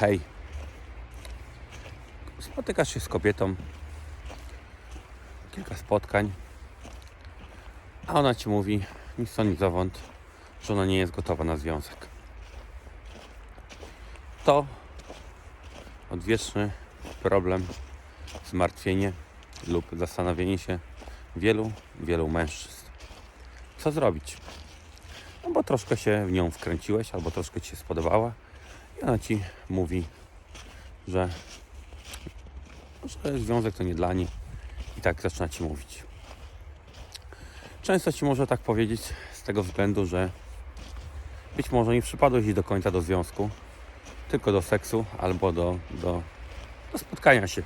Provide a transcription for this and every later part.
hej, spotykasz się z kobietą, kilka spotkań, a ona ci mówi, ni stąd, ni zowąd, że ona nie jest gotowa na związek. To odwieczny problem, zmartwienie lub zastanowienie się wielu, wielu mężczyzn. Co zrobić? No bo troszkę się w nią wkręciłeś, albo troszkę ci się spodobała ona ci mówi, że, że związek to nie dla niej i tak zaczyna ci mówić. Często ci może tak powiedzieć z tego względu, że być może nie przypadłeś do końca do związku, tylko do seksu albo do, do, do spotkania się.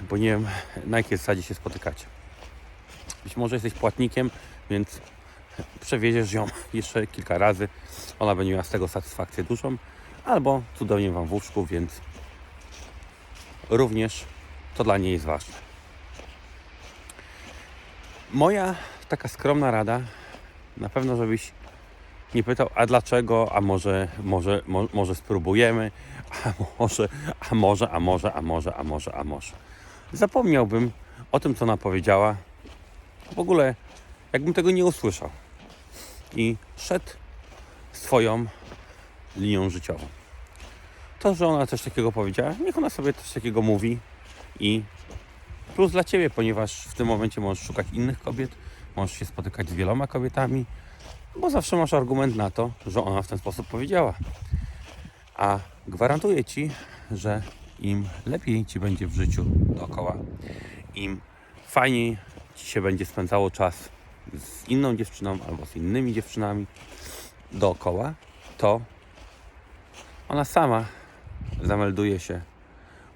Bo nie wiem, na jakiej zasadzie się spotykacie. Być może jesteś płatnikiem, więc przewieziesz ją jeszcze kilka razy. Ona będzie miała z tego satysfakcję dużą, albo cudownie Wam w łóżku, więc również to dla niej jest ważne. Moja taka skromna rada, na pewno żebyś nie pytał, a dlaczego, a może, może, mo, może spróbujemy, a może, a może, a może, a może, a może, a może. Zapomniałbym o tym, co ona powiedziała. W ogóle, jakbym tego nie usłyszał. I szedł swoją linią życiową. To, że ona coś takiego powiedziała, niech ona sobie coś takiego mówi i plus dla Ciebie, ponieważ w tym momencie możesz szukać innych kobiet, możesz się spotykać z wieloma kobietami, bo zawsze masz argument na to, że ona w ten sposób powiedziała. A gwarantuję Ci, że im lepiej Ci będzie w życiu dookoła, im fajniej Ci się będzie spędzało czas z inną dziewczyną albo z innymi dziewczynami dookoła, to ona sama zamelduje się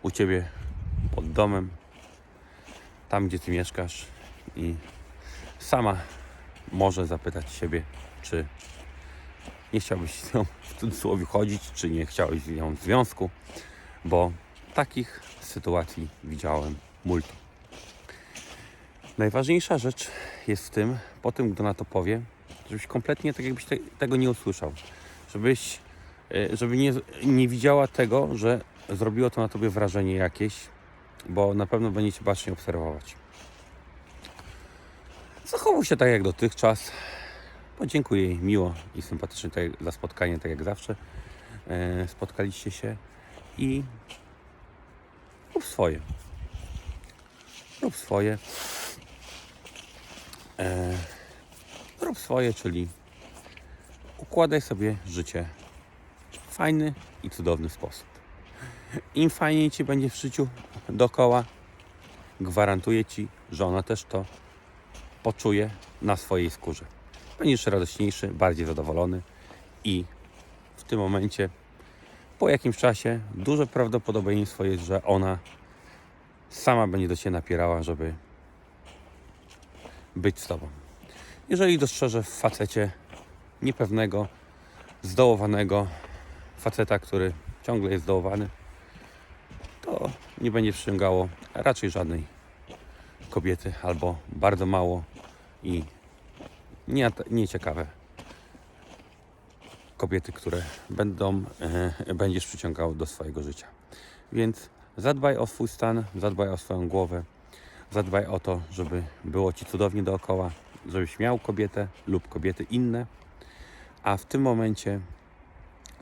u Ciebie pod domem, tam gdzie Ty mieszkasz i sama może zapytać siebie, czy nie chciałbyś z nią w cudzysłowie chodzić, czy nie chciałbyś z nią w związku, bo takich sytuacji widziałem multum. Najważniejsza rzecz jest w tym, po tym, gdy na to powie, żebyś kompletnie tak jakbyś te, tego nie usłyszał. Żebyś, e, żeby nie, nie widziała tego, że zrobiło to na tobie wrażenie jakieś, bo na pewno będzie cię bacznie obserwować. Zachowuj się tak jak dotychczas. Podziękuję jej miło i sympatycznie za spotkanie, tak jak zawsze. E, spotkaliście się i rób swoje. Rób swoje. E, rób swoje, czyli układaj sobie życie w fajny i cudowny sposób. Im fajniej Ci będzie w życiu dookoła, gwarantuję Ci, że ona też to poczuje na swojej skórze. Będziesz radośniejszy, bardziej zadowolony i w tym momencie, po jakimś czasie, duże prawdopodobieństwo jest, że ona sama będzie do Ciebie napierała, żeby być z Tobą. Jeżeli dostrzeże w facecie niepewnego, zdołowanego faceta, który ciągle jest zdołowany, to nie będzie przyciągało raczej żadnej kobiety albo bardzo mało i nie, nieciekawe kobiety, które będą, e, będziesz przyciągał do swojego życia. Więc zadbaj o swój stan, zadbaj o swoją głowę, zadbaj o to, żeby było Ci cudownie dookoła, żebyś miał kobietę lub kobiety inne, a w tym momencie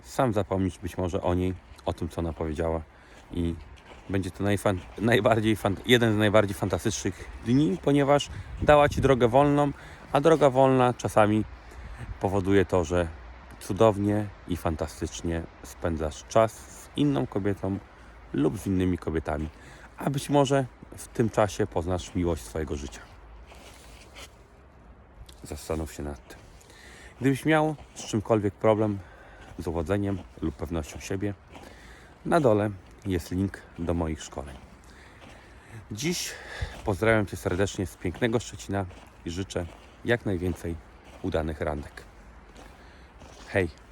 sam zapomnieć być może o niej, o tym, co ona powiedziała. I będzie to najbardziej jeden z najbardziej fantastycznych dni, ponieważ dała Ci drogę wolną, a droga wolna czasami powoduje to, że cudownie i fantastycznie spędzasz czas z inną kobietą lub z innymi kobietami, a być może w tym czasie poznasz miłość swojego życia. Zastanów się nad tym. Gdybyś miał z czymkolwiek problem, z uwodzeniem lub pewnością siebie, na dole jest link do moich szkoleń. Dziś pozdrawiam Cię serdecznie z pięknego Szczecina i życzę jak najwięcej udanych randek. Hej!